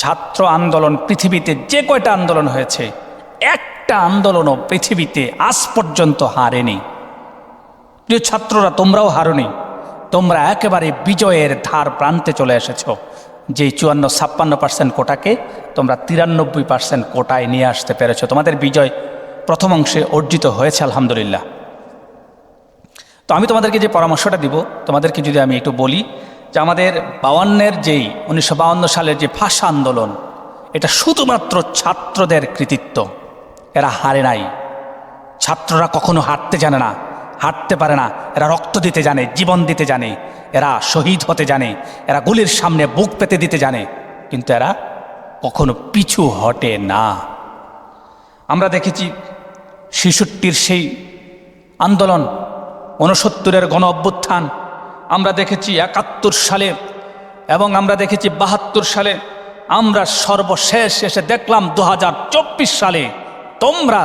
ছাত্র আন্দোলন পৃথিবীতে যে কয়টা আন্দোলন হয়েছে, একটা আন্দোলনও পৃথিবীতে আজ পর্যন্ত হারেনি। প্রিয় ছাত্ররা, তোমরাও হারনি। তোমরা একেবারে বিজয়ের ধার প্রান্তে চলে এসেছ। যে চুয়ান্ন, ছাপ্পান্ন পার্সেন্ট কোটাকে তোমরা তিরানব্বই পার্সেন্ট কোটায় নিয়ে আসতে পেরেছ। তোমাদের বিজয় প্রথম অংশে অর্জিত হয়েছে, আলহামদুলিল্লাহ। তো আমি তোমাদেরকে যে পরামর্শটা দিব, তোমাদেরকে যদি আমি একটু বলি যে আমাদের বাউান্নের যেই উনিশশো সালের যে ভাষা আন্দোলন, এটা শুধুমাত্র ছাত্রদের কৃতিত্ব। এরা হারে নাই। ছাত্ররা কখনো হাঁটতে জানে না হাঁটতে পারে না। এরা রক্ত দিতে জানে, জীবন দিতে জানে। এরা শহীদ হতে জানে। এরা গুলির সামনে বুক পেতে দিতে জানে। কিন্তু এরা কখনো পিছু হটে না। আমরা দেখেছি শিশুটির সেই আন্দোলন, ঊনসত্তরের গণ অভ্যুত্থান আমরা দেখেছি একাত্তর সালে এবং আমরা দেখেছি বাহাত্তর সালে। আমরা সর্বশেষ এসে দেখলাম দু হাজার চব্বিশ সালে তোমরা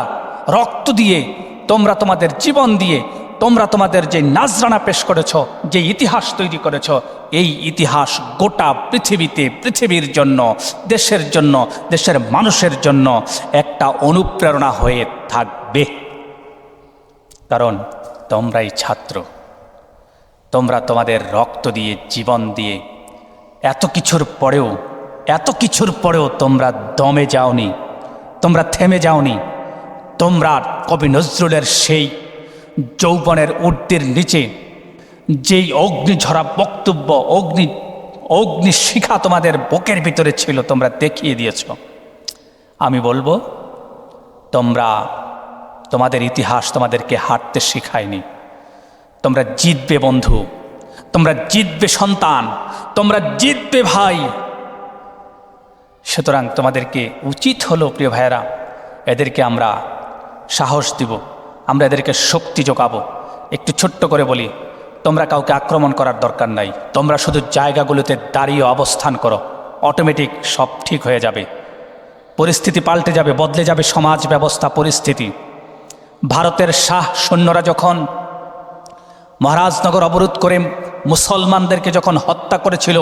রক্ত দিয়ে, তোমরা তোমাদের জীবন দিয়ে, তোমরা তোমাদের যে নাজরানা পেশ করেছ, যে ইতিহাস তৈরি করেছ, এই ইতিহাস গোটা পৃথিবীতে পৃথিবীর জন্য, দেশের জন্য, দেশের মানুষের জন্য একটা অনুপ্রেরণা হয়ে থাকবে। কারণ তোমরাই ছাত্র। তোমরা তোমাদের রক্ত দিয়ে, জীবন দিয়ে, এত কিছুর পরেও, এত কিছুর পরেও তোমরা দমে যাওনি, তোমরা থেমে যাওনি। তোমরা কবি নজরুলের সেই যৌবনের ঊর্ধ্বের নিচে, যেই অগ্নিঝরা বক্তব্য, অগ্নি অগ্নি শিখা তোমাদের বুকের ভিতরে ছিল, তোমরা দেখিয়ে দিয়েছ। আমি বলব, তোমরা তোমাদের ইতিহাস তোমাদেরকে হাঁটতে শেখায়নি। তোমরা জিতবে বন্ধু, তোমরা জিতবে সন্তান, তোমরা জিতবে ভাই। সুতরাং তোমাদেরকে উচিত হলো, প্রিয় ভাইয়েরা, এদেরকে আমরা সাহস দিব, আমরা এদেরকে শক্তি যোগাবো। একটু ছোট্ট করে বলি, তোমরা কাউকে আক্রমণ করার দরকার নাই, তোমরা শুধু জায়গাগুলোতে দাঁড়িয়ে অবস্থান করো অটোমেটিক সব ঠিক হয়ে যাবে। পরিস্থিতি পাল্টে যাবে, বদলে যাবে সমাজ ব্যবস্থা পরিস্থিতি। ভারতের শাহ সৈন্যরা যখন মহারাজনগর অবরোধ করে মুসলমানদেরকে যখন হত্যা করেছিল,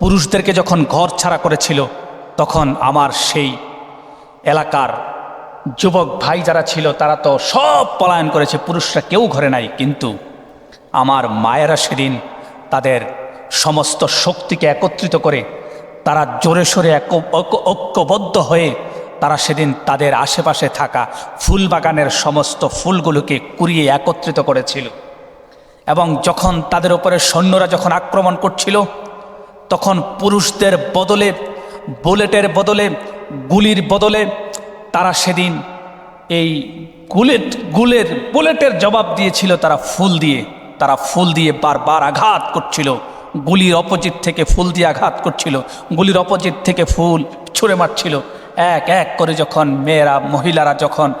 পুরুষদেরকে যখন ঘর ছাড়া করেছিল, তখন আমার সেই এলাকার যুবক ভাই যারা ছিল, তারা তো সব পলায়ন করেছে, পুরুষরা কেউ ঘরে নাই। কিন্তু আমার মায়েরা সেদিন তাদের সমস্ত শক্তিকে একত্রিত করে, তারা জোরে সোরে ঐক্যবদ্ধ হয়ে তারা সেদিন তাদের আশেপাশে থাকা ফুল বাগানের সমস্ত ফুলগুলোকে কুড়িয়ে একত্রিত করেছিল। এবং যখন তাদের উপরে সৈন্যরা যখন আক্রমণ করছিল, তখন পুরুষদের বদলে, বুলেটের বদলে, গুলির বদলে তারা সেদিন এই গুলেট, গুলের, বুলেটের জবাব দিয়েছিল, তারা ফুল দিয়ে, তারা ফুল দিয়ে বারবার আঘাত করছিল। গুলির অপোজিট থেকে ফুল দিয়ে আঘাত করছিল। গুলির অপোজিট থেকে ফুল ছুঁড়ে মারছিল। এক এক করে যখন মেয়েরা, মহিলারা যখন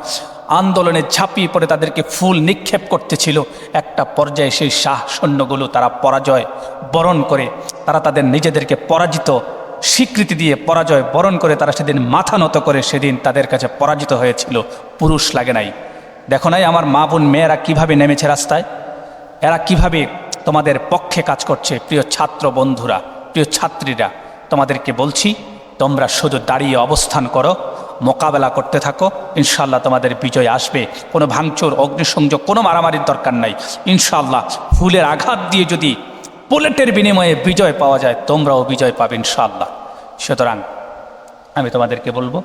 আন্দোলনে ঝাঁপিয়ে পড়ে তাদেরকে ফুল নিক্ষেপ করতেছিল। একটা পর্যায়ে সেই শাহ সৈন্যগুলো তারা পরাজয় বরণ করে, তারা তাদের নিজেদেরকে পরাজিত স্বীকৃতি দিয়ে পরাজয় বরণ করে, তারা সেদিন মাথা নত করে সেদিন তাদের কাছে পরাজিত হয়েছিল। পুরুষ লাগে নাই। দেখো নাই আমার মা বোন মেয়েরা কীভাবে নেমেছে রাস্তায়? এরা কীভাবে তোমাদের পক্ষে কাজ করছে? প্রিয় ছাত্র বন্ধুরা, প্রিয় ছাত্রীরা, তোমাদেরকে বলছি, তোমরা শুধু দাঁড়িয়ে অবস্থান করো মোকাবেলা করতে থাকো। ইনশাল্লাহ তোমাদের বিজয় আসবে। কোনো ভাঙচুর, অগ্নিসংযোগ, কোনো মারামারির দরকার নাই। ইনশাল্লাহ ফুলের আঘাত দিয়ে যদি বুলেটের বিনিময়ে বিজয় পাওয়া যায়, তোমরাও বিজয় পাবে ইনশাল্লাহ সুতরাং আমি তোমাদেরকে বলব,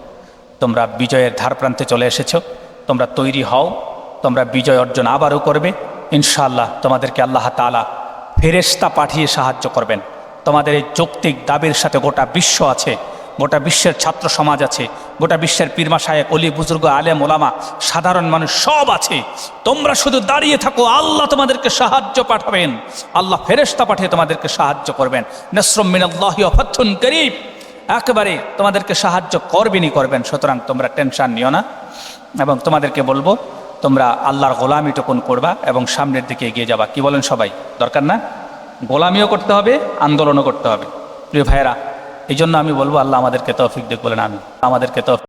তোমরা বিজয়ের ধার প্রান্তে চলে এসেছ, তোমরা তৈরি হও, তোমরা বিজয় অর্জন আবারও করবে। ইনশাআল্লাহ তোমাদেরকে আল্লাহ তালা ফেরেস্তা পাঠিয়ে সাহায্য করবেন। তোমাদের এই যৌক্তিক দাবির সাথে গোটা বিশ্ব আছে। গোটা বিশ্বের ছাত্র সমাজ আছে, গোটা বিশ্বের পীরমা সাহেব অলি, বুজুর্গ, আলেম, ওলামা, সাধারণ মানুষ সব আছে। তোমরা শুধু দাঁড়িয়ে থাকো, আল্লাহ তোমাদেরকে সাহায্য পাঠাবেন। আল্লাহ ফেরেস্তা পাঠিয়ে তোমাদেরকে সাহায্য করবেন। নসরম মিনাল্লাহি অফাথুন করিব। একেবারে তোমাদেরকে সাহায্য করবেনই করবেন, সুতরাং তোমরা টেনশন নিও না। এবং তোমাদেরকে বলব, তোমরা আল্লাহর গোলামি টুকুন করবা এবং সামনের দিকে এগিয়ে যাবা। কি বলেন সবাই? দরকার না? গোলামিও করতে হবে, আন্দোলনও করতে হবে। প্রিয় ভাইয়েরা এই জন্য আমি বলব আল্লাহ আমাদেরকে তৌফিক দেখ বলেন আমি আমাদেরকে তৌফিক